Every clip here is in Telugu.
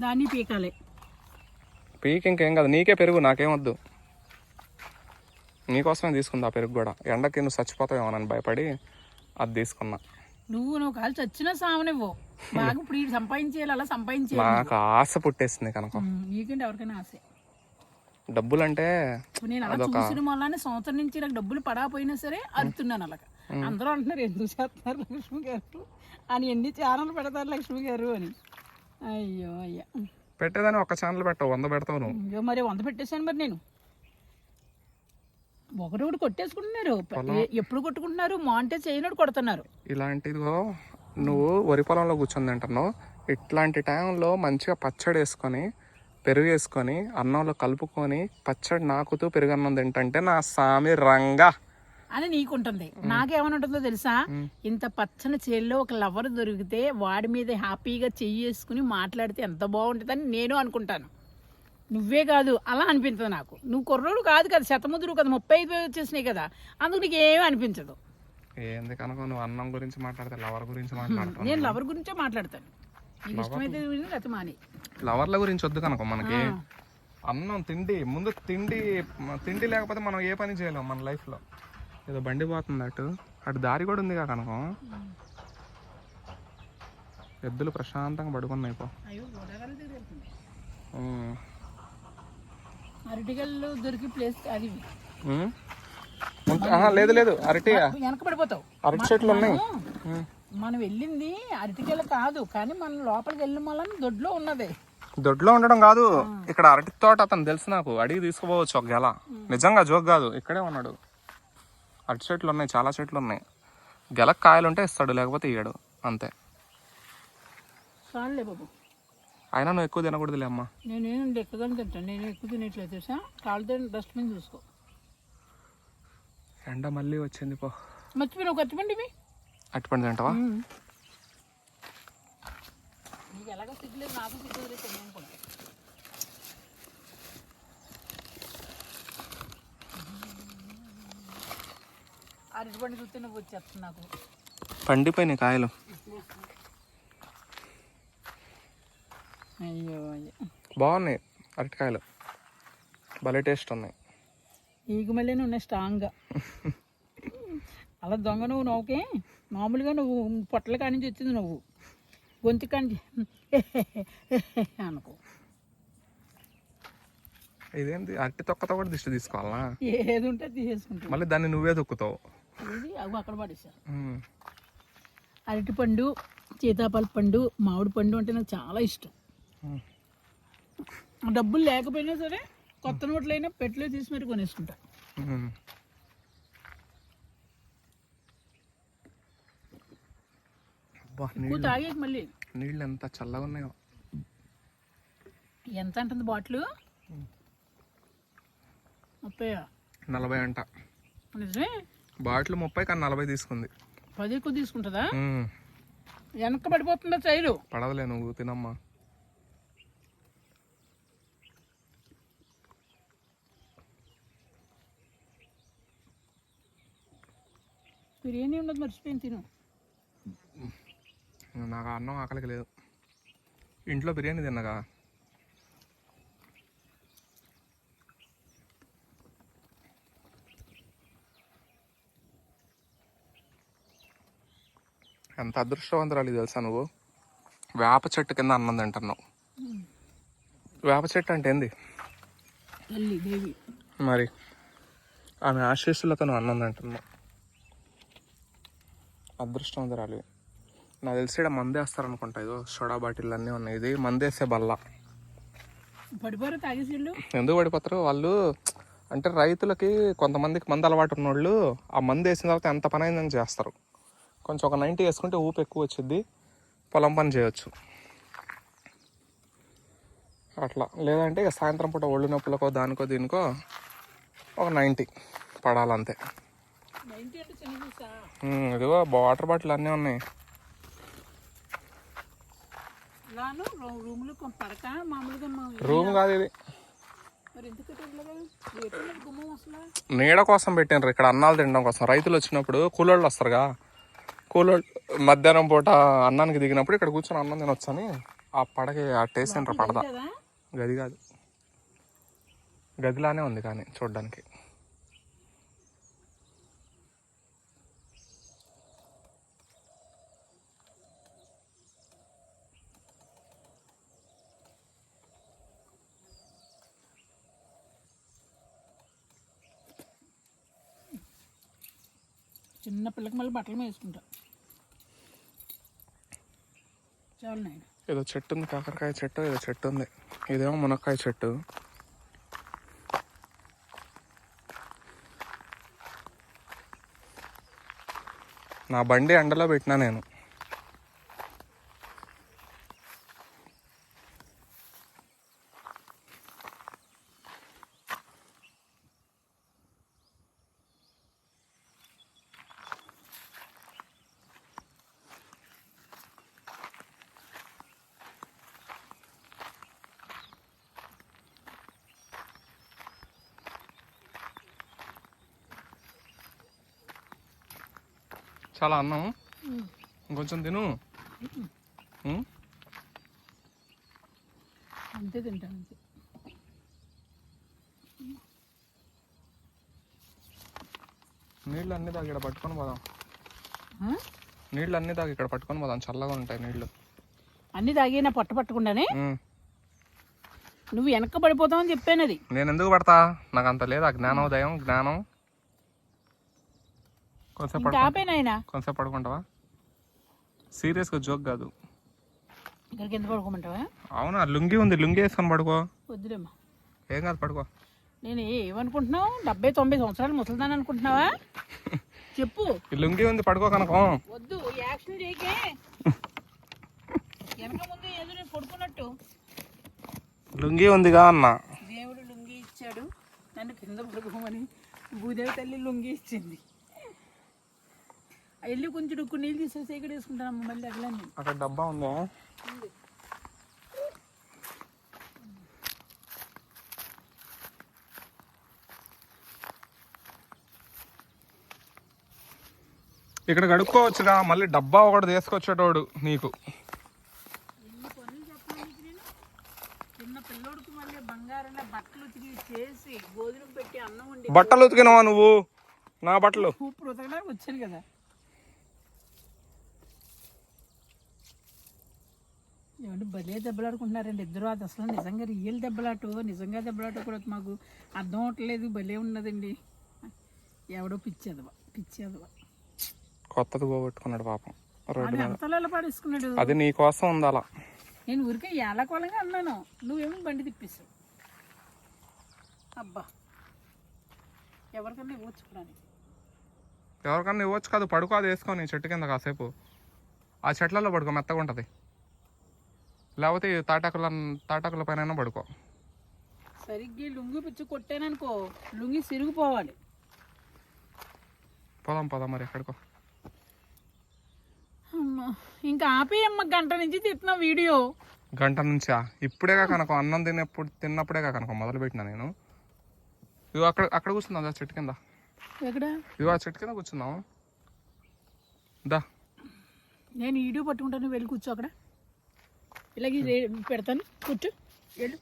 దాన్ని పీకాలి. పీక్ ఇంకేం కాదు. నీకే పెరుగు నాకేం వద్దు. నీకోసమే తీసుకుంది ఆ పెరుగు కూడా. ఎండకి నువ్వు చచ్చిపోతావేమోనని భయపడి అది తీసుకున్నా. నువ్వు నువ్వు కాలు చచ్చినా సామనివ్వు బాగా ఇప్పుడు సంపాదించేయాలి అలా సంపాదించేయాలి. నాకు ఆశ పుట్టేసింది కనుక. నీకంటే ఎవరికైనా ఆశ. డబ్బులు అంటే నేను అలా చూసిన వల్లనే సంవత్సరం నుంచి నాకు డబ్బులు పడాపోయినా సరే అరుతున్నాను అలాగా. అందరూ అంటున్నారు ఎందుకు చేస్తున్నారు లక్ష్మి గారు? అని ఎన్ని ఛానల్ పెడతారు లక్ష్మి గారు అని. అయ్యో అయ్యా. పెట్టేదాన్ని ఒక ఛానల్ పెట్టవు వంద పెడతావు నువ్వు. అయ్యో మరి వంద పెట్టేశాను మరి నేను. ఒకటి కొట్టేసుకుంటున్నారు. ఎప్పుడు కొట్టుకుంటున్నారు? మాంటే చేయనోడు కొడుతున్నారు. ఇలాంటిదిగో నువ్వు వరి పొలంలో కూర్చొని తింటున్నావు ఇట్లాంటి టైంలో మంచిగా పచ్చడి వేసుకొని పెరుగు వేసుకొని అన్నంలో కలుపుకొని పచ్చడి నాకుతూ పెరుగన్నం తింటంటే నా సామి రంగా. అని నీకుంటుంది. నాకేమని ఉంటుందో తెలుసా? ఇంత పచ్చని చేల్లో ఒక లవర్ దొరికితే వాడి మీద హ్యాపీగా చెయ్యి వేసుకుని మాట్లాడితే ఎంత బాగుంటుందని నేను అనుకుంటాను. నువ్వే కాదు అలా అనిపించదు నాకు. నువ్వు కుర్రోడు కాదు కదా శతముద్రు కదా ముప్పై ఐదు వచ్చేసినాయి కదా అందుకు నీకు ఏమీ అనిపించదు. ఏంది కనుక నువ్వు అన్నం గురించి మాట్లాడితే లవర్ గురించి మాట్లాడతావు నేను లవర్ గురించే మాట్లాడతాను. నీకు ఇష్టమైతే లేకపోతే మాని. లవర్ల గురించి వద్దు కనుక మనకి. అన్నం తిండి ముందు తిండి తిండి లేకపోతే మనం ఏ పని చేయలేం మన లైఫ్లో. ఏదో బండి పోతుంది అటు. అటు దారి కూడా ఉందిగా కనుక ఎద్దులు ప్రశాంతంగా పడుకున్నాయి పో. అరటిగల్లు దొరికి ప్లేస్ అది లేదు లేదు అరటి వెనక పడిపోతావు. అరటి చెట్లు ఉన్నాయి. మనం వెళ్ళింది అరటికెళ్ళ కాదు కానీ మనం లోపలికి వెళ్ళిన వల్ల దొడ్లో ఉన్నది. దొడ్లో ఉండడం కాదు. ఇక్కడ అరటి తోట అతను తెలుసు నాకు. అడిగి తీసుకుపోవచ్చు ఒక గెల నిజంగా జోక్ కాదు. ఇక్కడే ఉన్నాడు. అరటి చెట్లు ఉన్నాయి చాలా చెట్లు ఉన్నాయి గెలకు కాయలు ఉంటే ఇస్తాడు లేకపోతే ఇయ్యడు. అంతే. చాలులే బాబు. అయినా నువ్వు ఎక్కువ తినకూడదులే అమ్మా. నేనేం ఎక్కువగానే తింటాను. నేను ఎక్కువ తినట్లేదు తెలుసా? కాళ్ళతో డస్ట్బిన్ చూసుకో. ఎండ మళ్ళీ వచ్చింది పో. ఇవి? అట్టుపండి తింటావా? నీకు ఎలాగో సిగ్గులేదు నాకు సిగ్గు రేపు నేను కూడా అరటిపండు చూస్తే నువ్వు వచ్చేస్తుంది నాకు. పండిపోయినాయి కాయలు. అయ్యో అయ్యో. బాగున్నాయి అరటికాయలు. భలే టేస్ట్ ఉన్నాయి. నీకు మళ్ళీ ఉన్నాయి స్ట్రాంగ్గా. అలా దొంగ నువ్వు నవ్వుకే? మామూలుగా నువ్వు పొట్టల కాడి నుంచి వచ్చింది నువ్వు. గొంతు కాడి అనుకో. ఇదేంటి అరటి తొక్కతో కూడా దిష్టి తీసుకోవాలా ఏది ఉంటే తీసేసుకుంటావు మళ్ళీ దాన్ని నువ్వే తొక్కుతావు. ఇది అవి అక్కడ పడేసారు ఉమ్. అరటిపండు సీతాఫల పండు మామిడి పండు అంటే నాకు చాలా ఇష్టం. డబ్బులు లేకపోయినా సరే కొత్త నోట్లైనా పెట్లో తీసి మరి కొనేసుకుంటా. తాగేసి మళ్ళీ. నీళ్ళు ఎంత చల్లగా ఉన్నాయో. ఎంత అంటుంది బాటిల్? ముప్పై నలభై అంట. నిజమే? బాటిల్ ముప్పై కానీ నలభై తీసుకుంది. పది ఎక్కువ తీసుకుంటుందా? ఉమ్. వెనక్కి పడిపోతుందా చైలు పడవలే నువ్వు తినమ్మా. బిర్యానీ ఉండదు మర్చిపోయింది తిను. నాకు అన్నం ఆకలికి లేదు. ఇంట్లో బిర్యానీ తిన్నగా? ఎంత అదృష్టవంతురాలు తెలుసా నువ్వు? వేప చెట్టు కింద అన్నం తింటున్నావు. వేప చెట్టు అంటే ఏంది? మరి ఆమె ఆశీస్సులతో నువ్వు అన్నం తింటున్నావు. అదృష్టవంతురాలు. నాకు తెలిసి ఇక్కడ మందేస్తారనుకుంటా ఇదో సోడా బాటిల్ అన్నీ ఉన్నాయి. ఇది మందేసే బల్ల. పడిపోరు తాగేసిళ్ళు? ఎందుకు పడిపోతారు? వాళ్ళు అంటే రైతులకి కొంతమందికి మంది అలవాటు ఉన్నోళ్ళు ఆ మందు వేసిన తర్వాత ఎంత పని అయిందని చేస్తారు. కొంచెం ఒక నైంటీ వేసుకుంటే ఊపు ఎక్కువ వచ్చింది పొలం పని చేయొచ్చు. అట్లా. లేదంటే ఇక సాయంత్రం పూట ఒళ్ళు నొప్పులకో దానికో దీనికో ఒక నైంటీ పడాలంతే. ఇదిగో వాటర్ బాటిల్ అన్నీ ఉన్నాయి. రూమ్ కాదు ఇది. నీడ కోసం పెట్టినారు ఇక్కడ అన్నాలు తినడం కోసం. రైతులు వచ్చినప్పుడు కూలోళ్ళు వస్తారుగా. కూలోళ్ళు మధ్యాహ్నం పూట అన్నానికి దిగినప్పుడు ఇక్కడ కూర్చొని అన్నం తినొచ్చని ఆ పడగ ఆ టేస్ట్ సెంటర్ పడదా? గది కాదు. గదిలానే ఉంది కానీ చూడడానికి. చిన్న పిల్లకి మళ్ళీ బట్టలు వేసుకుంటా. చాలు నాయన. ఏదో చెట్టు ఉంది కాకరకాయ చెట్టు ఏదో చెట్టు ఉంది. ఇదేమో మునక్కాయ చెట్టు. నా బండి ఎండలో పెట్టినా నేను. చాలా అన్నం. ఇంకొంచెం తిను? అంతే తింటాను నీళ్ళు అన్నీ దాకా ఇక్కడ పట్టుకొని పోదాం. ఆ? నీళ్ళు అన్నీ దాకా ఇక్కడ పట్టుకొని పోదాం. చల్లగా ఉంటాయి నీళ్ళు. అన్ని తాగి నా పొట్ట పట్టకుండానే. నువ్వు వెనక పడిపోతావని చెప్పాను అది. నేను ఎందుకు పడతా? నాకు అంత లేదా. జ్ఞానోదయం జ్ఞానం. కొంచెం ఇంకా ఆపే నాయన కొంచెం పడుకుంటావా? సీరియస్గా జోక్ కాదు. ఇక్కడికి ఎంత పడుకోమంటావా? అవునా లుంగి ఉంది లుంగి వేసుకొని పడుకో. వద్దులేమ్మా. ఏం కాదు పడుకో. నేను ఏమనుకుంటున్నావు? డెబ్బై తొంభై సంవత్సరాలు ముసలిదాన్ని అనుకుంటున్నావా? చెప్పు. లుంగి ఉంది పడుకో కనుకో. వద్దు యాక్షన్ చేయకే. వెనక ముందు ఏదో నేను పడుకున్నట్టు. లుంగి ఉందిగా అన్న. దేవుడు లుంగి ఇచ్చాడు. నన్ను కింద పడుకోమని భూదేవి తల్లి లుంగి ఇచ్చింది. వెళ్ళి కొంచెం ఉక్కు నీళ్ళు తీసేసి ఇక్కడ వేసుకుంటానమ్మ మళ్ళీ అట్లా అక్కడ డబ్బా ఉందా? ఇక్కడ కడుక్కోవచ్చుగా మళ్ళీ డబ్బా ఒకటి తీసుకొచ్చేటోడు నీకు. బట్టలు ఉతికినవా నువ్వు? నా బట్టలు. వచ్చాను కదా. ఏమంటే భలే దెబ్బలాడుకుంటున్నారండి. ఇద్దరు అది అసలు నిజంగా రియల్ దెబ్బలాట నిజంగా దెబ్బలాట కూడా మాకు అర్థం అవట్లేదు. భలే ఉన్నదండి. ఎవడో పిచ్చేదవా పిచ్చేదవా కొత్తది పోగొట్టుకున్నాడు పాపం. పడేసుకున్నాడు? అది నీ కోసం ఉండాలా నేను ఊరికే ఏలకోలంగా అన్నాను. నువ్వేమో బండి తిప్పేశావు. అబ్బా. ఎవరికన్నా ఇవ్వచ్చు ఎవరికన్నా ఇవ్వచ్చు కాదు పడుకో అది వేసుకొని చెట్టు కింద కాసేపు. ఆ చెట్లలో పడుకో మెత్తగా ఉంటుంది. లేకపోతే తాటాకుల తాటాకుల పైన పడుకో. సరిగ్గా లుంగి పిచ్చి కొట్టాననుకో లుంగి సిరిగిపోవాలి. పోదాం పోదాం మరి ఎక్కడికో. ఇంకా ఆపేయమ్మ గంట నుంచి తిట్టిన వీడియో. గంట నుంచా? ఇప్పుడేగా కనుక అన్నం తినేప్పుడు తిన్నప్పుడేగా కనుక మొదలు పెట్టినా నేను. ఇదిగో అక్కడ అక్కడ కూర్చుందాం దా చెట్టు కింద. ఎక్కడ? ఇదిగో ఆ చెట్టు కింద కూర్చుందాం. దా. నేను వీడియో పట్టుకుంటాను వెళ్ళి కూర్చో అక్కడ. ఇలాగే రే- పెడతాను. కూర్చో. వెళ్ళు.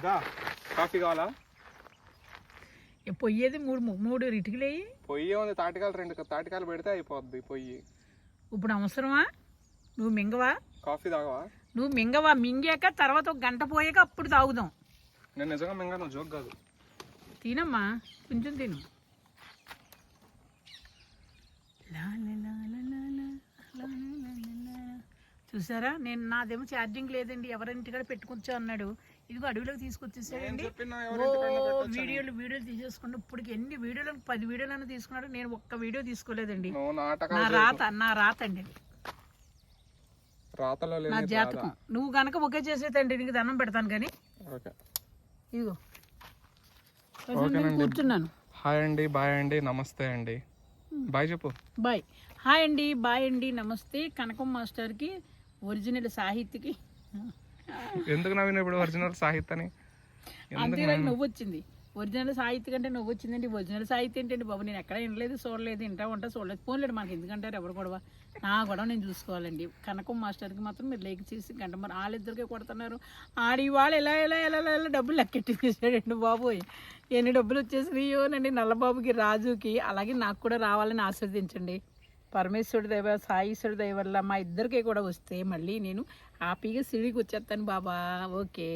దా కాఫీ కావాలా? పొయ్యేది మూడు మూడు ఇటుకలేయి పొయ్యి ఉంది తాటికాయలు రెండు తాటికాయలు పెడితే అయిపోద్ది పొయ్యి. ఇప్పుడు అవసరమా? నువ్వు మింగవా? కాఫీ తాగవా? నువ్వు మింగవా? మింగాక తర్వాత ఒక గంట పోయాక అప్పుడు తాగుదాం. నేను నిజంగా మింగాను జోక్ కాదు. తినమ్మా. కొంచెం తిను. చూసారా నేను నాదేమో ఛార్జింగ్ లేదండి ఎవరింటికాడ పెట్టుకొచ్చా అన్నాడు ఇదిగో అడవిలోకి తీసుకొచ్చేసాడండి వీడియోలు వీడియోలు తీసేసుకుంటూ ఇప్పటికి ఎన్ని వీడియోలు పది వీడియోలను తీసుకున్నాడు నేను ఒక్క వీడియో తీసుకోలేదండి నా రాత నా రాత అండి నా జాతకం నువ్వు గనక ఒకే చేసేదండి నీకు దండం పెడతాను కానీ ఇదిగో కూర్చున్నాను హాయ్ అండి బాయ్ అండి నమస్తే అండి బాయ్ చెప్పు. బాయ్. హాయ్ అండి బాయ్ అండి నమస్తే. కనకం మాస్టర్కి ఒరిజినల్ సాహిత్యకి. ఎందుకు నవ్విన ఇప్పుడు ఒరిజినల్ సాహిత్యని అంతే నాకు నవ్వు వచ్చింది ఒరిజినల్ సాహిత్యం కంటే నువ్వు వచ్చిందండి. ఒరిజినల్ సాహిత్యం ఏంటండి బాబు? నేను ఎక్కడ వినలేదు చూడలేదు ఇంటా ఉంటా చూడలేదు. పోన్లేదు మనకి ఎందుకంటారు? ఎవరు గొడవ? నా గొడవ నేను చూసుకోవాలండి. కనకం మాస్టర్కి మాత్రం మీరు లేక చేసి గంట మరి వాళ్ళిద్దరికే కొడుతున్నారు. ఆడి వాళ్ళు ఎలా ఎలా ఎలా ఎలా ఎలా డబ్బులు లెక్కెట్టేసాడండి బాబోయ్. ఎన్ని డబ్బులు వచ్చేసినాయోనండి నల్లబాబుకి రాజుకి. అలాగే నాకు కూడా రావాలని ఆస్వాదించండి పరమేశ్వరుడి దైవ సాయిశ్వరుడి దయ వల్ల మా ఇద్దరికి కూడా వస్తే మళ్ళీ నేను హ్యాపీగా సిడికి వచ్చేస్తాను బాబా. ఓకే.